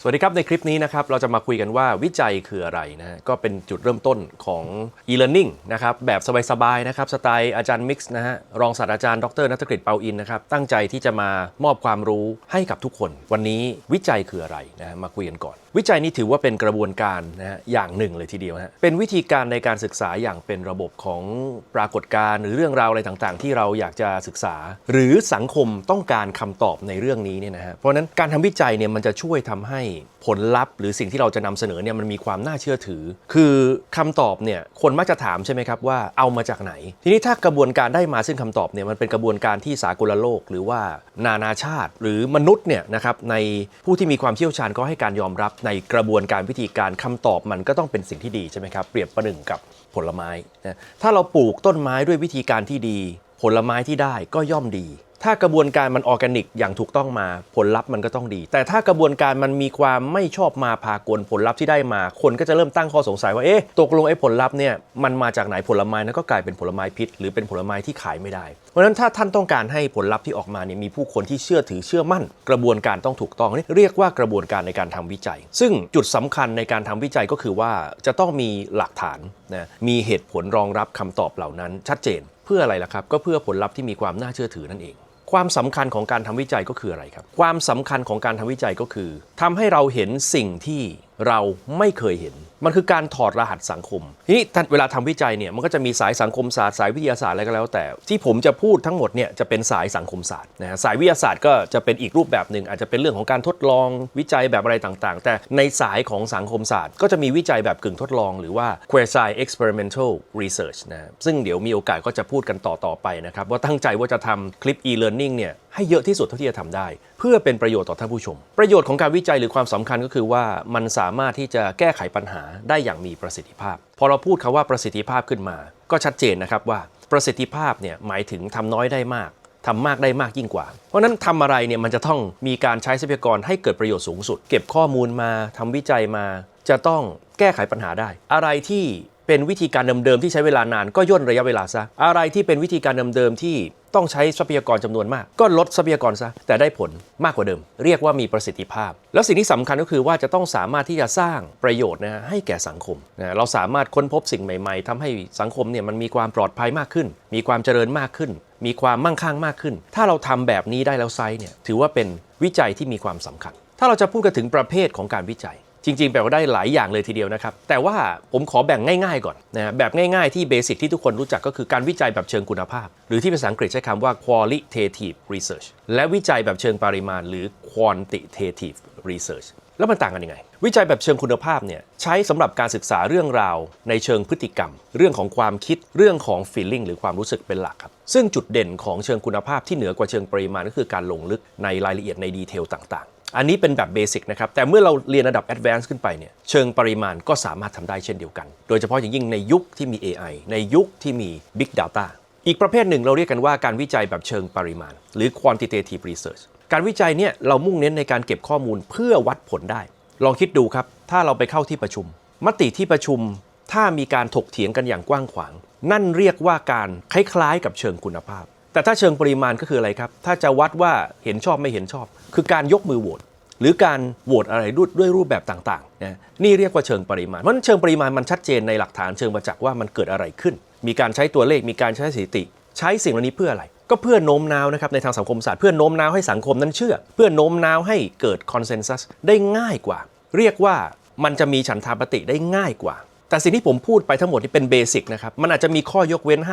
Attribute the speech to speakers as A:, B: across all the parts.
A: สวัสดีครับ ในคลิปนี้นะครับเราจะมาคุยกันว่าวิจัยคืออะไรนะฮะก็เป็นจุดเริ่มต้นของ e-learning นะครับแบบสบายๆนะครับสไตล์อาจารย์มิกซ์นะฮะรองศาสตราจารย์ดรนัทกฤษเปาอินนะครับตั้งใจที่จะมามอบความรู้ให้กับทุกคน วันนี้วิจัยคืออะไรนะมาคุยกันก่อน วิจัยนี้ถือว่าเป็นกระบวนการนะฮะอย่างหนึ่งเลยทีเดียวฮะเป็นวิธีการในการศึกษาอย่างเป็นระบบของปรากฏการณ์หรือเรื่องราวอะไรต่างๆ ที่เราอยากจะศึกษา หรือสังคมต้องการคำตอบในเรื่องนี้เนี่ยนะฮะเพราะฉะนั้นการทำวิจัยเนี่ยมันจะช่วยทำให้ผลลัพธ์ หรือสิ่งที่เราจะนำเสนอเนี่ยมันมีความน่าเชื่อถือ คือคำตอบเนี่ยคนมักจะถามใช่ไหมครับว่าเอามาจากไหน ทีนี้ถ้ากระบวนการได้มาซึ่งคำตอบเนี่ยมันเป็นกระบวนการที่สากลโลก หรือว่านานาชาติ หรือมนุษย์เนี่ยนะครับในผู้ที่มีความเชี่ยวชาญก็ให้การยอมรับในกระบวนการวิธีการคำตอบมันก็ต้องเป็นสิ่งที่ดีใช่ไหมครับเปรียบประหนึ่งกับผลไม้นะถ้าเราปลูกต้นไม้ด้วยวิธีการที่ดี ผลไม้ที่ได้ก็ย่อมดี ถ้ากระบวนการมันออร์แกนิกอย่างถูกต้องมาผลลัพธ์มันก็ต้องดี แต่ถ้ากระบวนการมันมีความไม่ชอบมาพากลผลลัพธ์ที่ได้มา คนก็จะเริ่มตั้งข้อสงสัยว่าเอ๊ะตกลงไอ้ผลลัพธ์เนี่ยมันมาจากไหนผลไม้นั้นก็กลายเป็นผลไม้พิษ หรือเป็นผลไม้ที่ขายไม่ได้ เพราะฉะนั้นถ้าท่านต้องการให้ผลลัพธ์ที่ออกมาเนี่ยมีผู้คนที่เชื่อถือเชื่อมั่น กระบวนการต้องถูกต้องนี่เรียกว่ากระบวนการในการทำวิจัย ซึ่งจุดสำคัญในการทำวิจัยก็คือว่าจะต้องมีหลักฐานนะมีเหตุผลรองรับคำตอบเหล่านั้นชัดเจน เพื่ออะไรล่ะครับก็เพื่อผลลัพธ์ที่มีความน่าเชื่อถือนั่นเอง ความสำคัญของการทำวิจัยก็คืออะไรครับ ความสำคัญของการทำวิจัยก็คือทำให้เราเห็นสิ่งที่เราไม่เคยเห็น มันคือการถอดรหัสสังคม ทีนี้ท่เวลาทำวิจัยเนี่ยมันก็จะมีสายสังคมศาสตร์สายวิทยาศาสตร์อะไรก็แล้ว แต่ที่ผมจะพูดทั้งหมดเนี่ยจะเป็นสายสังคมศาสตร์นะสายวิทยาศาสตร์ก็จะเป็นอีกรูปแบบหนึ่งอาจจะเป็นเรื่องของการทดลองวิจัยแบบอะไรต่างๆ แต่ในสายของสังคมศาสตร์ ก็จะมีวิจัยแบบกึ่งทดลอง หรือว่า quasi experimental research นะซึ่งเดี๋ยวมีโอกาสก็จะพูดกันต่อๆไปนะครับว่าตั้งใจว่าจะทำคลิป e-learning เนี่ยให้เยอะที่สุดเท่าที่จะทำได้ เพื่อเป็นประโยชน์ต่อท่านผู้ชม ประโยชน์ของการวิจัยหรือความสำคัญก็คือว่ามันสามารถที่จะแก้ไขปัญหาได้อย่างมีประสิทธิภาพ พอเราพูดคาว่าประสิทธิภาพขึ้นมา ก็ชัดเจนนะครับว่าประสิทธิภาพเนี่ยหมายถึงทำน้อยได้มากทำมากได้มากยิ่งกว่า เพราะฉะนั้นทำอะไรเนี่ยมันจะต้องมีการใช้ทรัพยากรให้เกิดประโยชน์สูงสุด เก็บข้อมูลมาทำวิจัยมา จะต้องแก้ไขปัญหาได้ อะไรที่ เป็นวิธีการเดิมๆที่ใช้เวลานานก็ย่นระยะเวลาซะ อะไรที่เป็นวิธีการเดิมๆที่ต้องใช้ทรัพยากรจำนวนมาก ก็ลดทรัพยากรซะ แต่ได้ผลมากกว่าเดิม เรียกว่ามีประสิทธิภาพ แล้วสิ่งที่สำคัญก็คือว่าจะต้องสามารถที่จะสร้างประโยชน์นะให้แก่สังคมนะเราสามารถค้นพบสิ่งใหม่ ๆทำให้สังคมเนี่ยมันมีความปลอดภัยมากขึ้น มีความเจริญมากขึ้น มีความมั่งคั่งมากขึ้น ถ้าเราทำแบบนี้ได้แล้วไซเนี่ยถือว่าเป็นวิจัยที่มีความสำคัญ ถ้าเราจะพูดกันถึงประเภทของการวิจัย จริงๆแปลว่าได้หลายอย่างเลยทีเดียวนะครับ แต่ว่าผมขอแบ่งง่ายๆก่อนนะแบบง่ายๆที่เบสิกที่ทุกคนรู้จักก็คือการวิจัยแบบเชิงคุณภาพ หรือที่ภาษาอังกฤษใช้คำว่า qualitative research และวิจัยแบบเชิงปริมาณ หรือ quantitative research แล้วมันต่างกันยังไง วิจัยแบบเชิงคุณภาพเนี่ยใช้สำหรับการศึกษาเรื่องราวในเชิงพฤติกรรม เรื่องของความคิดเรื่องของ feeling หรือความรู้สึกเป็นหลักครับ ซึ่งจุดเด่นของเชิงคุณภาพที่เหนือกว่าเชิงปริมาณก็คือการลงลึกในรายละเอียดในดีเทลต่างๆ อันนี้เป็นแบบเบสิกนะครับ แต่เมื่อเราเรียนระดับ Advanced ขึ้นไปเนี่ย เชิงปริมาณก็สามารถทำได้เช่นเดียวกัน โดยเฉพาะอย่างยิ่งในยุคที่มี AI ในยุคที่มี Big Data อีกประเภทหนึ่งเราเรียกกันว่าการวิจัยแบบเชิงปริมาณ หรือ quantitative research การวิจัยเนี่ยเรามุ่งเน้นในการเก็บข้อมูลเพื่อวัดผลได้ ลองคิดดูครับ ถ้าเราไปเข้าที่ประชุม มติที่ประชุม ถ้ามีการถกเถียงกันอย่างกว้างขวาง นั่นเรียกว่าการคล้ายๆ กับเชิงคุณภาพ แต่ถ้าเชิงปริมาณก็คืออะไรครับ ถ้าจะวัดว่าเห็นชอบไม่เห็นชอบ คือการยกมือโหวตหรือการโหวตอะไรด้วยด้วยรูปแบบต่างๆนะนี่เรียกว่าเชิงปริมาณเพราะเชิงปริมาณมันชัดเจนในหลักฐานเชิงประจักษ์ว่ามันเกิดอะไรขึ้น มีการใช้ตัวเลขมีการใช้สถิติ ใช้สิ่งเหล่านี้เพื่ออะไร ก็เพื่อโน้มน้าวนะครับในทางสังคมศาสตร์เพื่อโน้มน้าวให้สังคมนั้นเชื่อ เพื่อโน้มน้าวให้เกิดคอนเซนแซสได้ง่ายกว่า เรียกว่ามันจะมีฉันทามติได้ง่ายกว่า แต่สิ่งที่ผมพูดไปทั้งหมดนี่เป็นเบสิกนะครับ มันอาจจะมีข้อยกเว้น 5%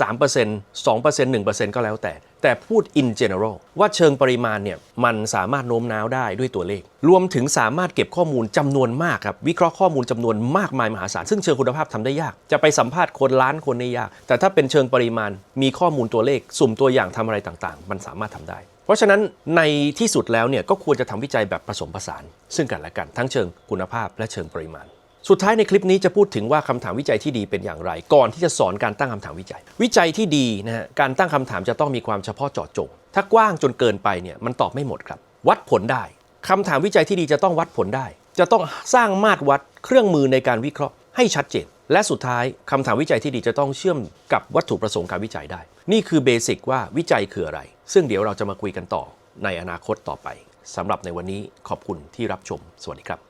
A: 3% 2% 1%ก็แล้วแต่ แต่พูด in general ว่าเชิงปริมาณเนี่ยมันสามารถโน้มน้าวได้ด้วยตัวเลข รวมถึงสามารถเก็บข้อมูลจำนวนมากครับ วิเคราะห์ข้อมูลจำนวนมากมายมหาศาล ซึ่งเชิงคุณภาพทำได้ยาก จะไปสัมภาษณ์คนล้านคนนี่ยาก แต่ถ้าเป็นเชิงปริมาณ มีข้อมูลตัวเลข สุ่มตัวอย่างทำอะไรต่างๆ มันสามารถทำได้เพราะฉะนั้นในที่สุดแล้วเนี่ยก็ควรจะทำวิจัยแบบผสมผสาน ซึ่งกันและกันทั้งเชิงคุณภาพและเชิงปริมาณ สุดท้ายในคลิปนี้จะพูดถึงว่าคำถามวิจัยที่ดีเป็นอย่างไร ก่อนที่จะสอนการตั้งคำถามวิจัย วิจัยที่ดีนะฮะการตั้งคำถามจะต้องมีความเฉพาะเจาะจง ถ้ากว้างจนเกินไปเนี่ยมันตอบไม่หมดครับ วัดผลได้คำถามวิจัยที่ดีจะต้องวัดผลได้ จะต้องสร้างมาตรวัดเครื่องมือในการวิเคราะห์ให้ชัดเจนและสุดท้ายคำถามวิจัยที่ดีจะต้องเชื่อมกับวัตถุประสงค์การวิจัยได้ นี่คือเบสิกว่าวิจัยคืออะไร ซึ่งเดี๋ยวเราจะมาคุยกันต่อในอนาคตต่อไปสำหรับในวันนี้ขอบคุณที่รับชม สวัสดีครับ